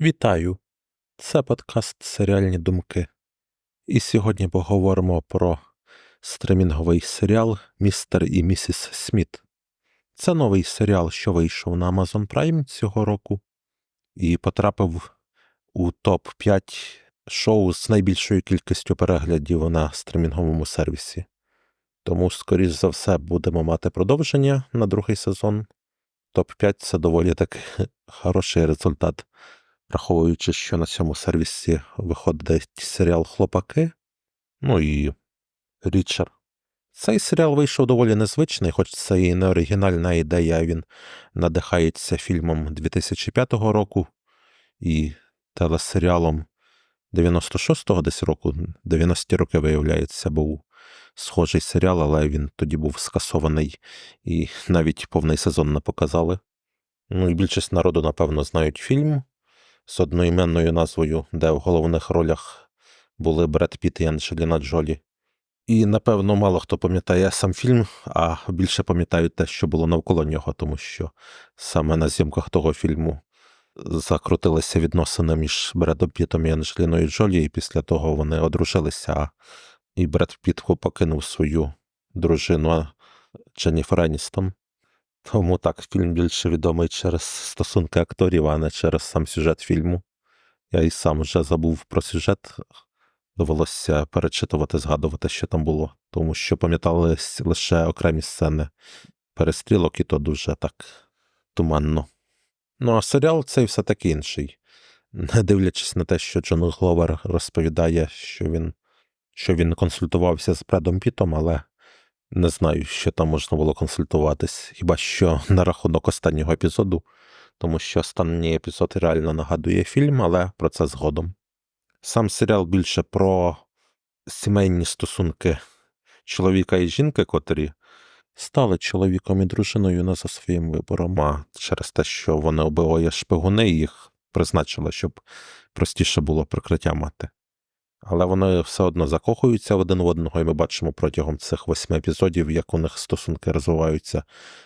Вітаю! Це подкаст Серіальні думки. І сьогодні поговоримо про стримінговий серіал Містер і місіс Сміт. Це новий серіал, що вийшов на Amazon Prime цього року і потрапив у топ-5 шоу з найбільшою кількістю переглядів на стримінговому сервісі. Тому, скоріш за все, будемо мати продовження на другий сезон. Топ-5 це доволі таки хороший результат враховуючи, що на цьому сервісі виходить серіал Хлопаки, ну і Річер. Цей серіал вийшов доволі незвичний, хоч це і не оригінальна ідея, він надихається фільмом 2005 року і телесеріалом 96-го десь року, 90-ті роки, виявляється, був схожий серіал, але він тоді був скасований і навіть повний сезон не показали. Ну і більшість народу, напевно, знають фільм з одноіменною назвою, де в головних ролях були Бред Піт і Анджеліна Джолі. І, напевно, мало хто пам'ятає сам фільм, а більше пам'ятають те, що було навколо нього, тому що саме на зйомках того фільму закрутилися відносини між Бредом Пітом і Анджеліною Джолі, і після того вони одружилися, і Бред Піт покинув свою дружину Дженніфер Еністон. Тому так, фільм більше відомий через стосунки акторів, а не через сам сюжет фільму. Я і сам вже забув про сюжет, довелося перечитувати, згадувати, що там було, тому що пам'ятались лише окремі сцени перестрілок, і то дуже так туманно. Ну, а серіал цей все таки інший. Не дивлячись на те, що Джон Гловер розповідає, що він що він консультувався з Бредом Пітом, але не знаю, що там можна було консультуватись, хіба що на рахунок останнього епізоду, тому що останній епізод реально нагадує фільм, але про це згодом. Сам серіал більше про сімейні стосунки чоловіка і жінки, котрі стали чоловіком і дружиною не за своїм вибором, а через те, що вони обоє шпигуни, їх призначили, щоб простіше було прикриття мати але вони все одно закохуються один в одного, і ми бачимо протягом цих восьми епізодів, як у них стосунки розвиваються.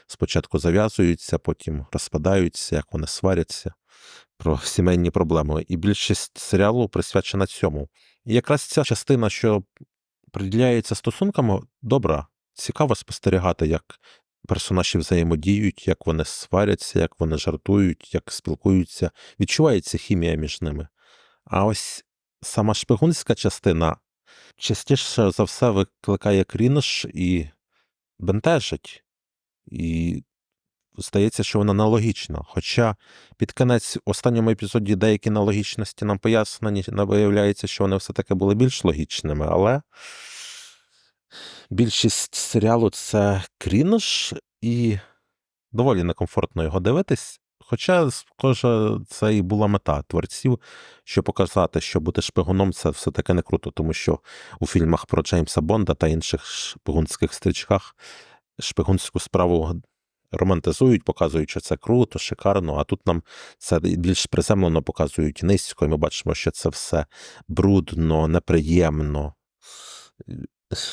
Спочатку зав'язуються, потім розпадаються, як вони сваряться про сімейні проблеми. І більшість серіалу присвячена цьому. І якраз ця частина, що приділяється стосункам, добра, цікаво спостерігати, як персонажі взаємодіють, як вони сваряться, як вони жартують, як спілкуються. Відчувається хімія між ними. А ось сама шпигунська частина частіше за все викликає крінж і бентежить. І здається, що вона нелогічна. Хоча під кінець в останньому епізоді деякі нелогічності нам пояснені, виявляється, що вони все-таки були більш логічними, але більшість серіалу це крінж, і доволі некомфортно його дивитись. Хоча, схоже, це і була мета творців, щоб показати, що бути шпигуном це все-таки не круто, тому що у фільмах про Джеймса Бонда та інших шпигунських стрічках шпигунську справу романтизують, показують, що це круто, шикарно, а тут нам це більш приземлено показують низько, і ми бачимо, що це все брудно, неприємно,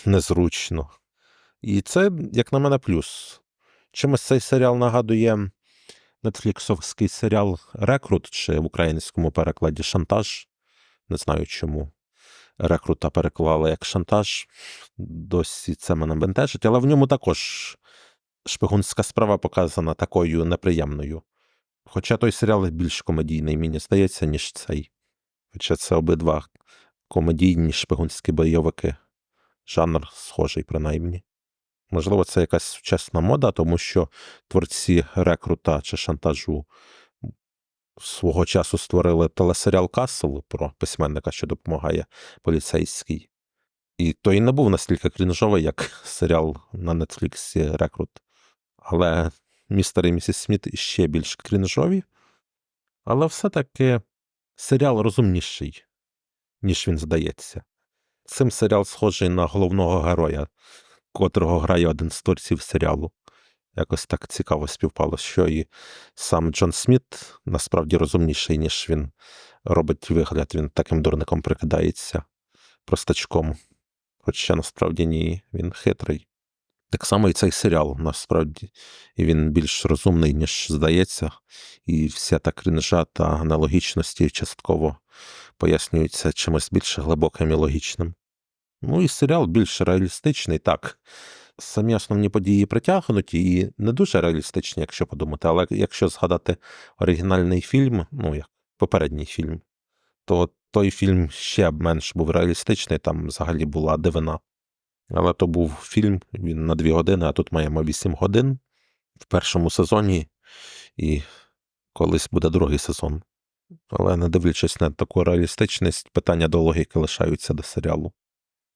незручно. І це, як на мене, плюс. Чимось цей серіал нагадує нетфліксовський серіал Рекрут чи в українському перекладі Шантаж. Не знаю чому. Рекрута переклали як шантаж. Досі це мене бентежить, але в ньому також шпигунська справа показана такою неприємною. Хоча той серіал більш комедійний, мені здається, ніж цей. Хоча це обидва комедійні шпигунські бойовики. Жанр схожий, принаймні. Можливо, це якась сучасна мода, тому що творці рекрута чи шантажу свого часу створили телесеріал Касл про письменника, що допомагає поліцейський. І той не був настільки крінжовий, як серіал на Нетфліксі Рекрут. Але містер і місіс Сміт ще більш крінжові. Але все-таки серіал розумніший, ніж він здається. Цим серіал схожий на головного героя котрого грає один з творців серіалу. Якось так цікаво співпало, що і сам Джон Сміт насправді розумніший, ніж він робить вигляд, він таким дурником прикидається простачком. Хоча насправді ні, він хитрий. Так само і цей серіал, насправді, і він більш розумний, ніж здається, і вся та крінжа та аналогічності частково пояснюється чимось більш глибоким і логічним. Ну і серіал більш реалістичний, так. Самі основні події притягнуті і не дуже реалістичні, якщо подумати, але якщо згадати оригінальний фільм, ну як попередній фільм, то той фільм ще менш був реалістичний, там взагалі була дивина. Але то був фільм, він на дві години, а тут маємо вісім годин в першому сезоні, і колись буде другий сезон. Але не дивлячись на таку реалістичність, питання до логіки лишаються до серіалу.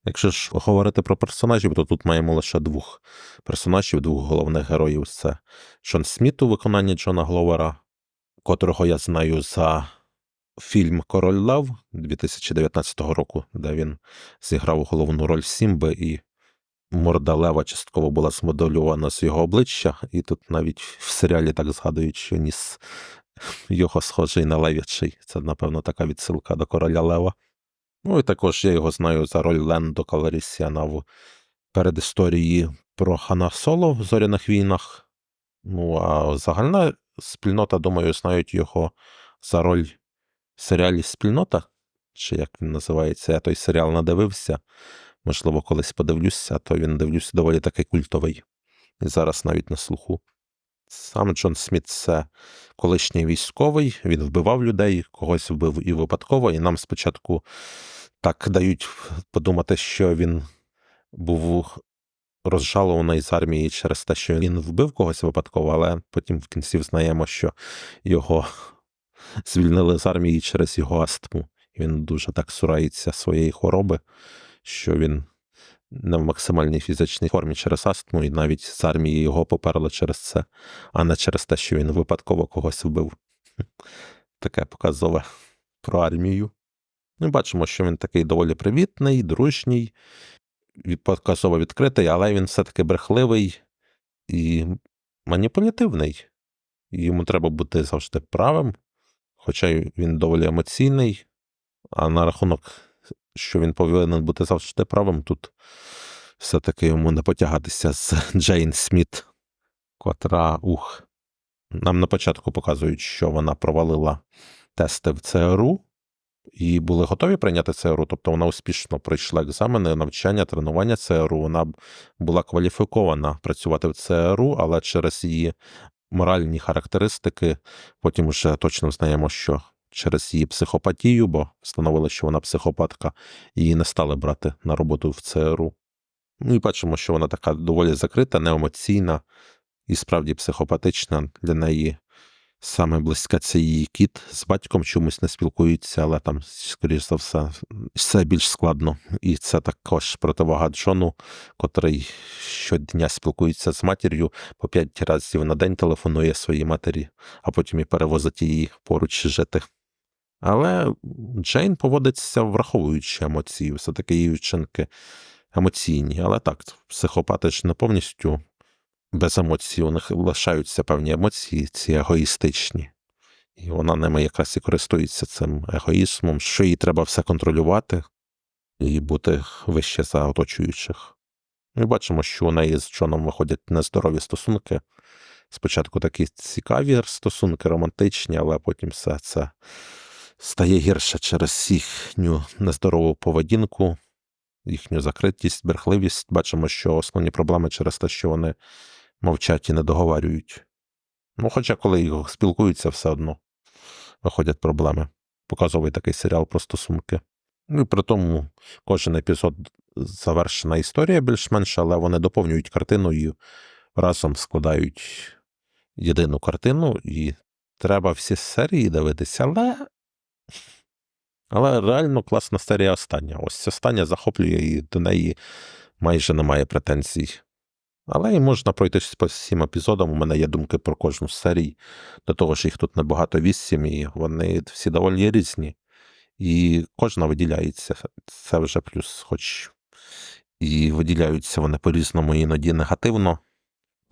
Якщо ж говорити про персонажів, то тут маємо лише двох персонажів, двох головних героїв. Це Шон Сміт у виконанні Джона Гловера, котрого я знаю за фільм Король Лав 2019 року, де він зіграв головну роль Сімби, і морда Лева частково була змодельована з його обличчя, і тут навіть в серіалі так згадують, що ніс його схожий на лев'ячий. Це, напевно, така відсилка до короля Лева. Ну і також я його знаю за роль Лендо Каларісіана в передісторії про Хана Соло в зоряних війнах. Ну, а загальна спільнота, думаю, знають його за роль в серіалі Спільнота, чи як він називається, я той серіал надивився. Можливо, колись подивлюся, то він дивлюся доволі таки культовий. І зараз навіть на слуху. Сам Джон Сміт це колишній військовий, він вбивав людей, когось вбив і випадково, і нам спочатку так дають подумати, що він був розжалований з армії через те, що він вбив когось випадково, але потім в кінці знаємо, що його звільнили з армії через його астму. Він дуже так сурається своєї хвороби, що він не в максимальній фізичній формі через астму, і навіть з армії його поперли через це, а не через те, що він випадково когось вбив. Таке показове про армію. Ми бачимо, що він такий доволі привітний, дружній, показово відкритий, але він все-таки брехливий і маніпулятивний. Йому треба бути завжди правим, хоча він доволі емоційний, а на рахунок, що він повинен бути завжди правим, тут все-таки йому не потягатися з Джейн Сміт, котра ух. Нам на початку показують, що вона провалила тести в ЦРУ і були готові прийняти ЦРУ. Тобто вона успішно пройшла екзамени, навчання, тренування ЦРУ. Вона була кваліфікована працювати в ЦРУ, але через її моральні характеристики, потім вже точно знаємо, що через її психопатію, бо встановили, що вона психопатка, її не стали брати на роботу в ЦРУ. Ну і бачимо, що вона така доволі закрита, неемоційна і справді психопатична. Для неї саме близька це її кіт. З батьком чомусь не спілкуються, але там, скоріш за все, все більш складно. І це також противага Джону, котрий щодня спілкується з матір'ю, по п'ять разів на день телефонує своїй матері, а потім і перевозить її поруч жити. Але Джейн поводиться, враховуючи емоції, все-таки її вчинки емоційні. Але так, психопати ж не повністю без емоцій, у них лишаються певні емоції, ці егоїстичні. І вона ними якраз і користується цим егоїзмом, що їй треба все контролювати і бути вище за оточуючих. Ми бачимо, що у неї з Джоном виходять нездорові стосунки. Спочатку такі цікаві стосунки, романтичні, але потім все це стає гірше через їхню нездорову поведінку, їхню закритість, брехливість. Бачимо, що основні проблеми через те, що вони мовчать і не договарюють. Ну, хоча, коли їх спілкуються, все одно виходять проблеми. Показовий такий серіал про стосунки. Ну і при тому кожен епізод завершена історія більш-менш, але вони доповнюють картину і разом складають єдину картину, і треба всі серії дивитися, але. Але реально класна серія остання. Ось остання захоплює і до неї майже немає претензій. Але і можна пройтись по всім епізодам. У мене є думки про кожну з серій, до того ж їх тут небагато вісім, і вони всі доволі різні. І кожна виділяється. Це вже плюс, хоч і виділяються вони по-різному, іноді негативно.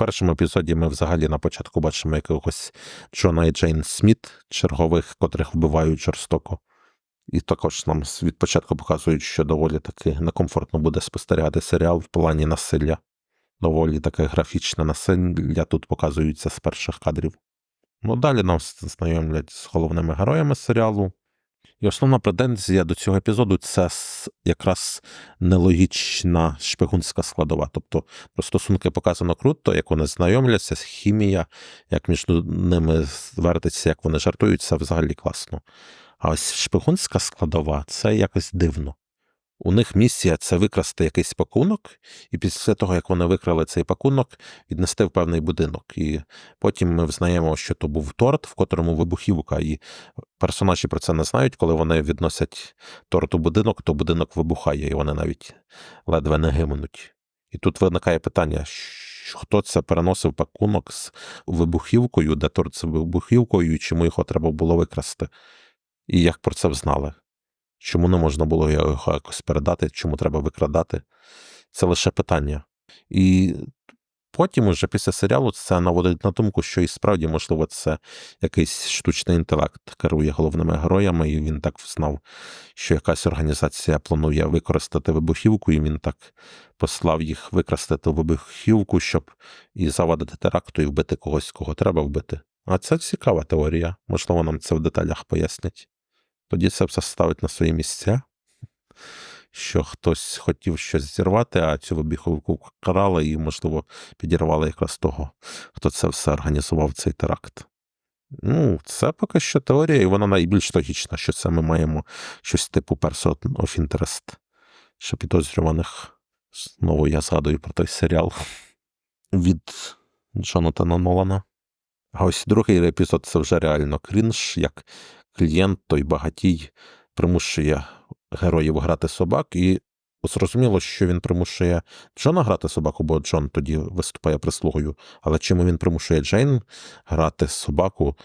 Першому епізоді ми взагалі на початку бачимо якогось Джона і Джейн Сміт, чергових, котрих вбивають жорстоко. І також нам від початку показують, що доволі таки некомфортно буде спостерігати серіал в плані насилля. Доволі таке графічне насилля тут показується з перших кадрів. Ну, далі нас знайомлять з головними героями серіалу. І основна претензія до цього епізоду це якраз нелогічна шпигунська складова. Тобто про стосунки показано круто, як вони знайомляться, хімія, як між ними вертиться, як вони жартуються, взагалі класно. А ось шпигунська складова це якось дивно. У них місія це викрасти якийсь пакунок, і після того, як вони викрали цей пакунок, віднести в певний будинок. І потім ми взнаємо, що то був торт, в котрому вибухівка, і персонажі про це не знають. Коли вони відносять торт у будинок, то будинок вибухає, і вони навіть ледве не гимнуть. І тут виникає питання: хто це переносив пакунок з вибухівкою, де торт з вибухівкою, і чому його треба було викрасти? І як про це знали? Чому не можна було його якось передати, чому треба викрадати? Це лише питання. І потім, уже після серіалу, це наводить на думку, що і справді, можливо, це якийсь штучний інтелект керує головними героями, і він так знав, що якась організація планує використати вибухівку, і він так послав їх викрасти ту вибухівку, щоб і завадити теракту, і вбити когось, кого треба вбити. А це цікава теорія. Можливо, нам це в деталях пояснять. Тоді це все ставить на свої місця, що хтось хотів щось зірвати, а цю вибіховку карали і, можливо, підірвали якраз того, хто це все організував, цей теракт. Ну, це поки що теорія, і вона найбільш логічна, що це ми маємо щось типу Person of Interest, що підозрюваних. Знову я згадую про той серіал від Джонатана Нолана. А ось другий епізод це вже реально крінж, як клієнт, той багатій, примушує героїв грати собак, і зрозуміло, що він примушує Джона грати собаку, бо Джон тоді виступає прислугою. Але чому він примушує Джейн грати собаку?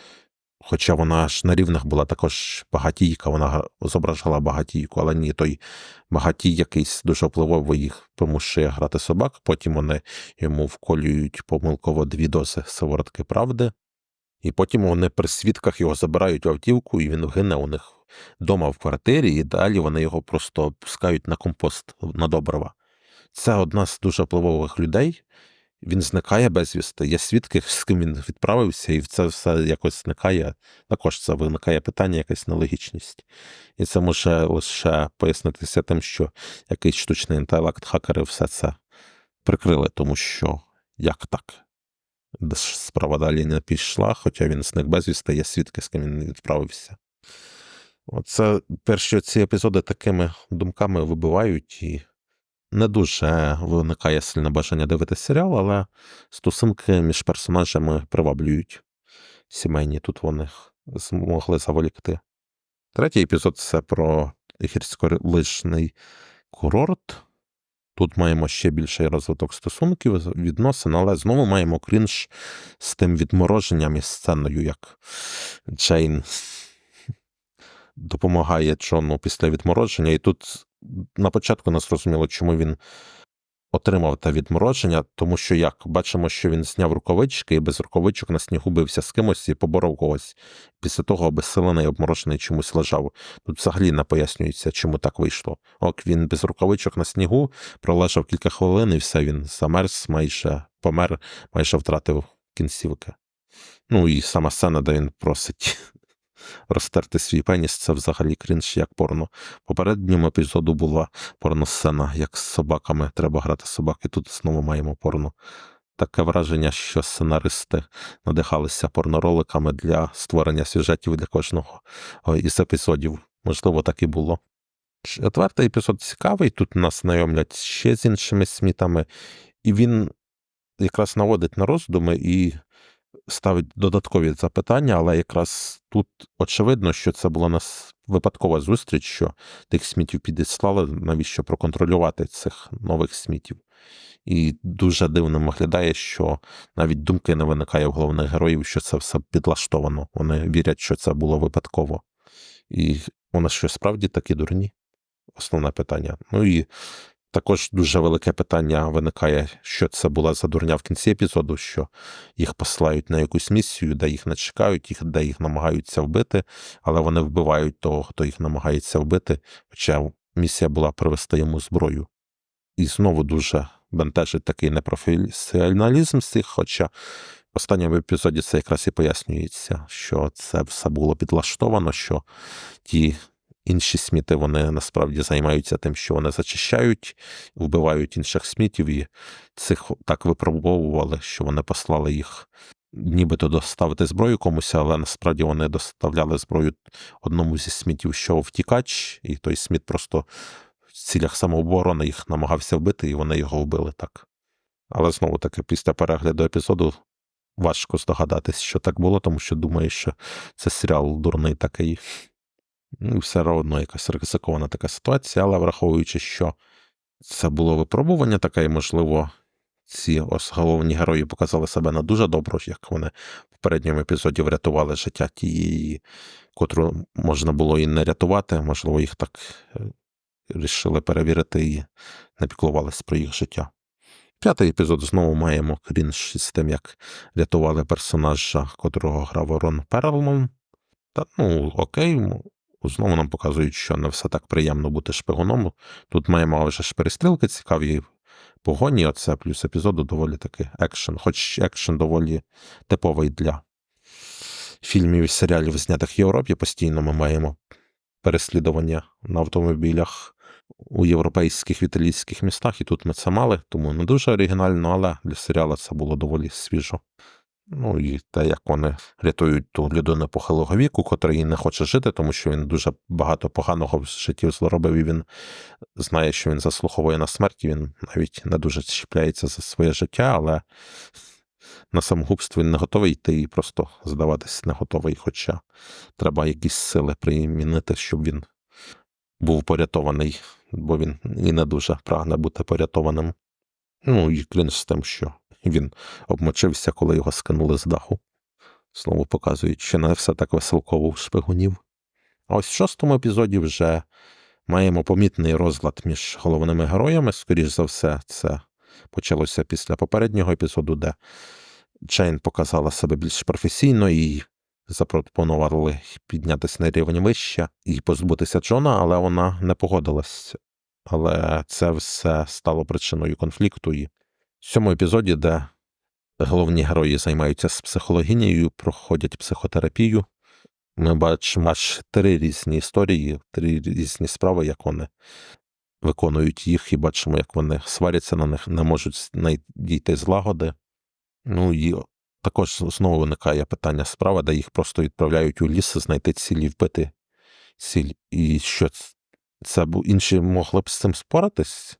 Хоча вона ж на рівних була також багатійка, вона зображала багатійку, але ні, той багатій якийсь дуже впливовий їх примушує грати собак. Потім вони йому вколюють помилково дві дози сиворотки правди. І потім вони при свідках його забирають в автівку, і він гине у них вдома в квартирі, і далі вони його просто пускають на компост на добрива. Це одна з дуже впливових людей. Він зникає безвісти. Є свідки, з ким він відправився, і це все якось зникає. Також це виникає питання, якась нелогічність. І це може лише пояснитися тим, що якийсь штучний інтелект, хакери все це прикрили, тому що як так? Справа далі не пішла, хоча він зник безвісти, є свідки, з ким він відправився. Оце перші ці епізоди такими думками вибивають, і не дуже виникає сильне бажання дивитися серіал, але стосунки між персонажами приваблюють. Сімейні тут вони змогли заволікти. Третій епізод це про гірськолижний курорт. Тут маємо ще більший розвиток стосунків, відносин, але знову маємо крінж з тим відмороженням і сценою, як Джейн допомагає Джону після відмороження. І тут на початку не зрозуміло, чому він отримав те відмороження, тому що як бачимо, що він зняв рукавички і без рукавичок на снігу бився з кимось і поборов когось. Після того обезсилений, обморожений чомусь лежав. Тут взагалі не пояснюється, чому так вийшло. Ок, він без рукавичок на снігу пролежав кілька хвилин, і все він замерз, майже помер, майже втратив кінцівки. Ну і сама сцена, де він просить розтерти свій пеніс, це взагалі крінж як порно. Попередньому епізоду була порносцена, як з собаками треба грати собаки. Тут знову маємо порно. Таке враження, що сценаристи надихалися порнороликами для створення сюжетів для кожного із епізодів. Можливо, так і було. Четвертий епізод цікавий. Тут нас знайомлять ще з іншими смітами, і він якраз наводить на роздуми і ставить додаткові запитання, але якраз тут очевидно, що це була нас випадкова зустріч, що тих смітів підіслали, навіщо проконтролювати цих нових смітів. І дуже дивно виглядає, що навіть думки не виникає в головних героїв, що це все підлаштовано. Вони вірять, що це було випадково. І вони що справді такі дурні? Основне питання. Ну і також дуже велике питання виникає, що це була за дурня в кінці епізоду, що їх посилають на якусь місію, де їх не чекають, їх, де їх намагаються вбити, але вони вбивають того, хто їх намагається вбити, хоча місія була привести йому зброю. І знову дуже бентежить такий непрофесіоналізм цих, хоча в останньому епізоді це якраз і пояснюється, що це все було підлаштовано, що ті інші сміти вони насправді займаються тим, що вони зачищають, вбивають інших смітів, і цих так випробовували, що вони послали їх нібито доставити зброю комусь, але насправді вони доставляли зброю одному зі смітів, що втікач, і той сміт просто в цілях самооборони їх намагався вбити, і вони його вбили так. Але знову таки, після перегляду епізоду важко здогадатись, що так було, тому що думаю, що це серіал дурний такий. Ну, все одно якась ризикована така ситуація, але враховуючи, що це було випробування таке, і, можливо, ці ось головні герої показали себе на дуже добро, як вони в попередньому епізоді врятували життя тієї, котру можна було і не рятувати, можливо, їх так рішили перевірити і не піклувалися про їх життя. П'ятий епізод знову маємо крінж з тим, як рятували персонажа, котрого грав Рон Перлман. Та ну окей, знову нам показують, що не все так приємно бути шпигуном. Тут маємо вже ж перестрілки цікаві погоні. Оце плюс епізоду доволі таки екшен, хоч екшен доволі типовий для фільмів і серіалів, знятих в Європі. Постійно ми маємо переслідування на автомобілях у європейських в італійських містах, і тут ми це мали, тому не дуже оригінально, але для серіалу це було доволі свіжо. Ну і те, як вони рятують ту людину похилого віку, котрий не хоче жити, тому що він дуже багато поганого в житті зробив, і він знає, що він заслуховує на смерті. Він навіть не дуже чіпляється за своє життя, але на самогубство він не готовий йти і просто здаватись не готовий. Хоча треба якісь сили примінити, щоб він був порятований, бо він і не дуже прагне бути порятованим. Ну і клін з тим, що він обмочився, коли його скинули з даху. Знову показують, що не все так веселково в шпигунів. А ось в шостому епізоді вже маємо помітний розлад між головними героями. Скоріш за все, це почалося після попереднього епізоду, де Джейн показала себе більш професійно і запропонували піднятися на рівень вище і позбутися Джона, але вона не погодилась. Але це все стало причиною конфлікту. І в цьому епізоді, де головні герої займаються з психологінією, проходять психотерапію, ми бачимо аж три різні історії, три різні справи, як вони виконують їх, і бачимо, як вони сваряться на них, не можуть дійти злагоди. Ну і також знову виникає питання справа, де їх просто відправляють у ліс знайти ціль і вбити ціль. І що це інші могли б з цим споратись?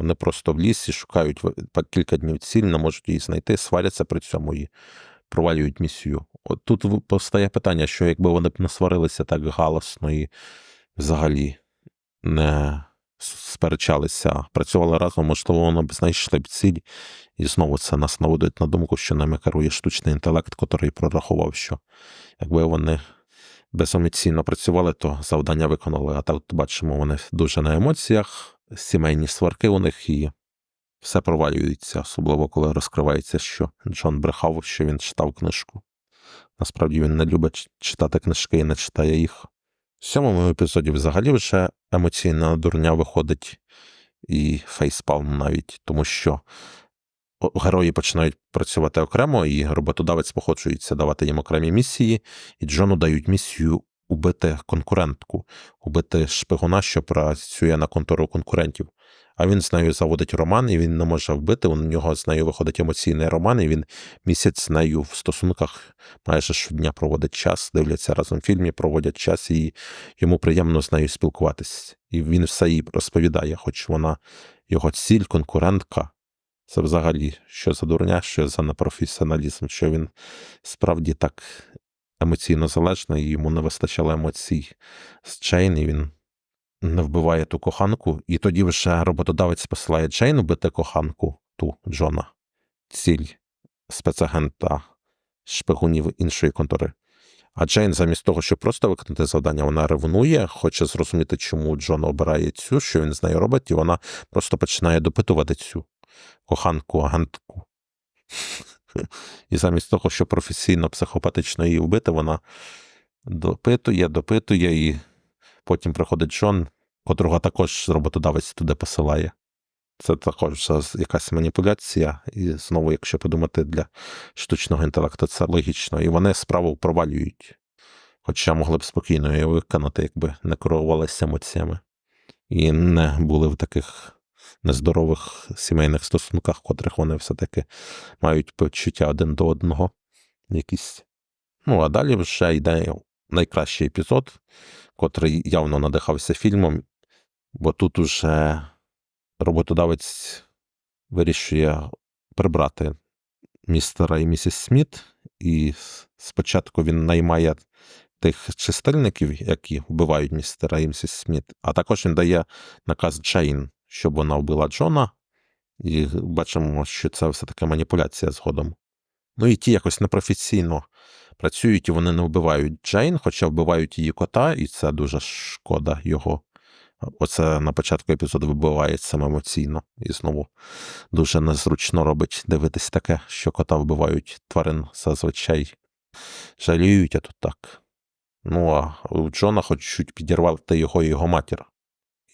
Вони просто в лісі шукають кілька днів ціль, не можуть її знайти, сваряться при цьому і провалюють місію. От тут постає питання, що якби вони б не сварилися так галасно і взагалі не сперечалися, працювали разом, можливо, вони б знайшли б ціль, і знову це нас наводить на думку, що нами керує штучний інтелект, який прорахував, що якби вони беземоційно працювали, то завдання виконали. А тут бачимо, вони дуже на емоціях, сімейні сварки у них і все провалюється, особливо коли розкривається, що Джон брехав, що він читав книжку. Насправді він не любить читати книжки і не читає їх. В сьомому епізоді взагалі вже емоційна дурня виходить і фейспалм навіть, тому що герої починають працювати окремо, і роботодавець походжується давати їм окремі місії, і Джону дають місію убити конкурентку, убити шпигуна, що працює на контору конкурентів. А він з нею заводить роман, і він не може вбити. У нього з нею виходить емоційний роман, і він місяць з нею в стосунках майже щодня проводить час, дивляться разом фільмі, проводять час, і йому приємно з нею спілкуватись. І він все їй розповідає, хоч вона його ціль, конкурентка. Це взагалі що за дурня, що за непрофесіоналізм, що він справді так емоційно залежний, і йому не вистачало емоцій з Чейн, і він не вбиває ту коханку, і тоді вже роботодавець посилає Джейн убити коханку ту Джона, ціль спецагента шпигунів іншої контори. А Джейн, замість того, щоб просто виконати завдання, вона ревнує, хоче зрозуміти, чому Джон обирає цю, що він з нею робить, і вона просто починає допитувати цю коханку, агентку. І замість того, щоб професійно, психопатично її вбити, вона допитує, допитує, і потім приходить Джон, котрого також роботодавець туди посилає. Це також якась маніпуляція, і знову, якщо подумати для штучного інтелекту, це логічно. І вони справу провалюють. Хоча могли б спокійно її виконати, якби не керувалися емоціями. І не були в таких нездорових сімейних стосунках, в котрих вони все-таки мають почуття один до одного. Якісь. Ну, а далі вже йде найкращий епізод, котрий явно надихався фільмом, бо тут уже роботодавець вирішує прибрати містера і місіс Сміт, і спочатку він наймає тих чистильників, які вбивають містера і місіс Сміт, а також він дає наказ Джейн, щоб вона вбила Джона, і бачимо, що це все-таки маніпуляція згодом. Ну і ті якось непрофесійно працюють, і вони не вбивають Джейн, хоча вбивають її кота, і це дуже шкода його. Оце на початку епізоду вибивається емоційно. І знову дуже незручно робить дивитись таке, що кота вбивають тварин зазвичай жаліють, а тут так. Ну, а у Джона хочуть підірвати його і його матір.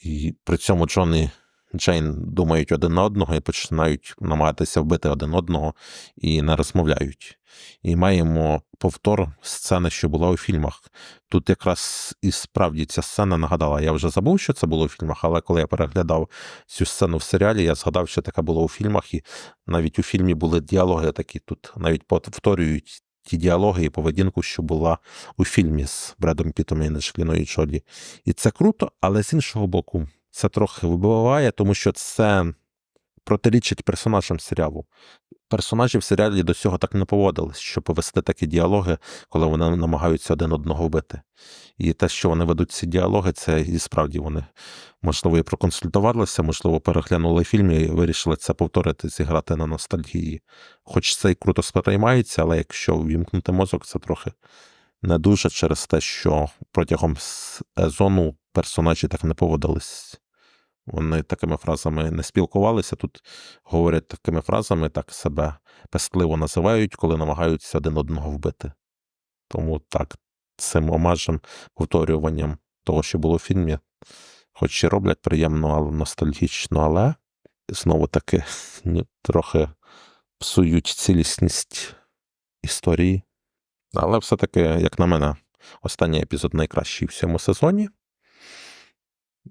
І при цьому Джон і Джейн думають один на одного і починають намагатися вбити один одного і не розмовляють. І маємо повтор сцени, що була у фільмах. Тут якраз і справді ця сцена нагадала. Я вже забув, що це було у фільмах, але коли я переглядав цю сцену в серіалі, я згадав, що таке було у фільмах, і навіть у фільмі були діалоги такі. Тут навіть повторюють ті діалоги і поведінку, що була у фільмі з Бредом Пітом і Анджеліною Джолі. І це круто, але з іншого боку, це трохи вибиває, тому що це протирічить персонажам серіалу. Персонажі в серіалі до цього так не поводились, щоб повести такі діалоги, коли вони намагаються один одного вбити. І те, що вони ведуть ці діалоги, це і справді вони, можливо, і проконсультувалися, можливо, переглянули фільм і вирішили це повторити, зіграти на ностальгії. Хоч це і круто сприймається, але якщо ввімкнути мозок, це трохи не дуже через те, що протягом сезону персонажі так не поводились. Вони такими фразами не спілкувалися. Тут говорять такими фразами, так себе пестливо називають, коли намагаються один одного вбити. Тому так, цим омажем, повторюванням того, що було в фільмі, хоч і роблять приємно, але ностальгічно, але знову таки трохи псують цілісність історії. Але все-таки, як на мене, останній епізод найкращий в цьому сезоні.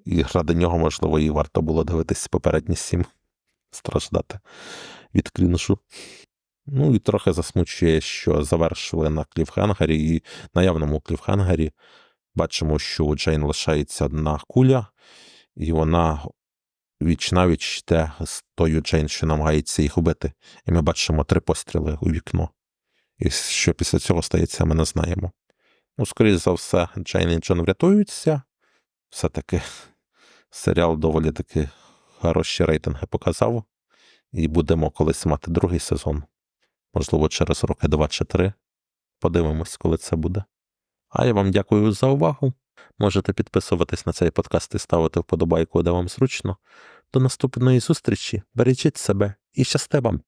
І ради нього, можливо, і варто було дивитись попередні сім, страждати від крінжу. Ну і трохи засмучує, що завершили на кліфхенгері, і на явному кліфхенгері бачимо, що у Джейн лишається одна куля, і вона віч навіч йде з тою Джейн, що намагається їх убити. І ми бачимо три постріли у вікно. І що після цього стається, ми не знаємо. Ну, скоріше за все, Джейн і Джон врятуються. Все-таки серіал доволі таки хороші рейтинги показав. І будемо колись мати другий сезон. Можливо, через роки два чи три. Подивимось, коли це буде. А я вам дякую за увагу. Можете підписуватись на цей подкаст і ставити вподобайку, де вам зручно. До наступної зустрічі. Бережіть себе і щасти вам!